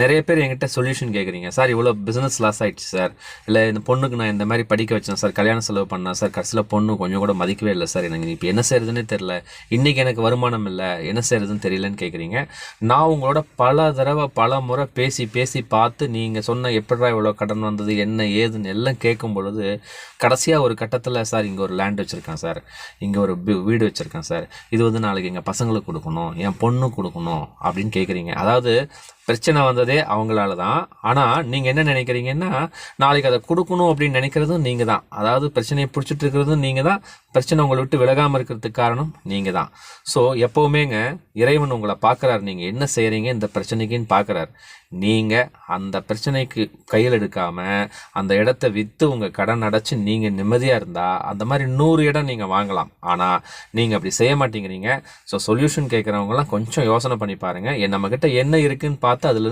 நிறைய பேர் என்கிட்ட சொல்யூஷன் கேட்குறீங்க சார் இவ்வளோ பிஸ்னஸ் லாஸ் ஆயிடுச்சு சார். இல்லை இந்த பொண்ணுக்கு நான் இந்த மாதிரி படிக்க வச்சேன் சார். கல்யாண செலவு பண்ணேன் சார். கடைசியில் பொண்ணு கொஞ்சம் கூட மதிக்கவே இல்லை சார். எனக்கு இப்போ என்ன செய்யறதுன்னு தெரில இன்றைக்கி எனக்கு வருமானம் இல்லை. என்ன செய்யறதுன்னு தெரியலன்னு கேட்குறீங்க நான் உங்களோட பல தடவை பல முறை பேசி பேசி பார்த்து நீங்கள் சொன்ன எப்படா இவ்வளோ கடன் வந்தது என்ன ஏதுன்னு எல்லாம் கேட்கும் பொழுது கடைசியாக ஒரு கட்டத்தில் சார் இங்கே ஒரு லேண்ட் வச்சுருக்கேன் சார். இங்கே ஒரு வீடு வச்சுருக்கேன் சார். இது வந்து நாளைக்கு எங்கள் பசங்களுக்கு கொடுக்கணும் என் பொண்ணு கொடுக்கணும் அப்படின்னு கேட்குறீங்க அதாவது பிரச்சனை வந்தது அவங்களால தான் ஆனால் நீங்கள் என்ன நினைக்கிறீங்கன்னா நாளைக்கு அதை கொடுக்கணும் அப்படின்னு நினைக்கிறதும் நீங்கள் தான் அதாவது பிரச்சனையை பிடிச்சிட்டு இருக்கிறதும் நீங்கள் தான் பிரச்சனை உங்களை விட்டு விலகாமல் இருக்கிறதுக்கு காரணம் நீங்கள் தான் ஸோ எப்போவுமேங்க இறைவன் உங்களை பார்க்குறாரு. நீங்கள் என்ன செய்கிறீங்க இந்த பிரச்சனைக்குன்னு பார்க்குறாரு. நீங்கள் அந்த பிரச்சனைக்கு கையில் எடுக்காமல் அந்த இடத்த விற்று உங்கள் கடன் அடைச்சி நீங்கள் நிம்மதியாக இருந்தால் அந்த மாதிரி நூறு இடம் நீங்கள் வாங்கலாம். ஆனால் நீங்கள் அப்படி செய்ய மாட்டேங்கிறீங்க. ஸோ சொல்யூஷன் கேட்குறவங்கலாம் கொஞ்சம் யோசனை பண்ணி பாருங்கள் நம்மக்கிட்ட என்ன இருக்குதுன்னு பார்த்து அதுலேருந்து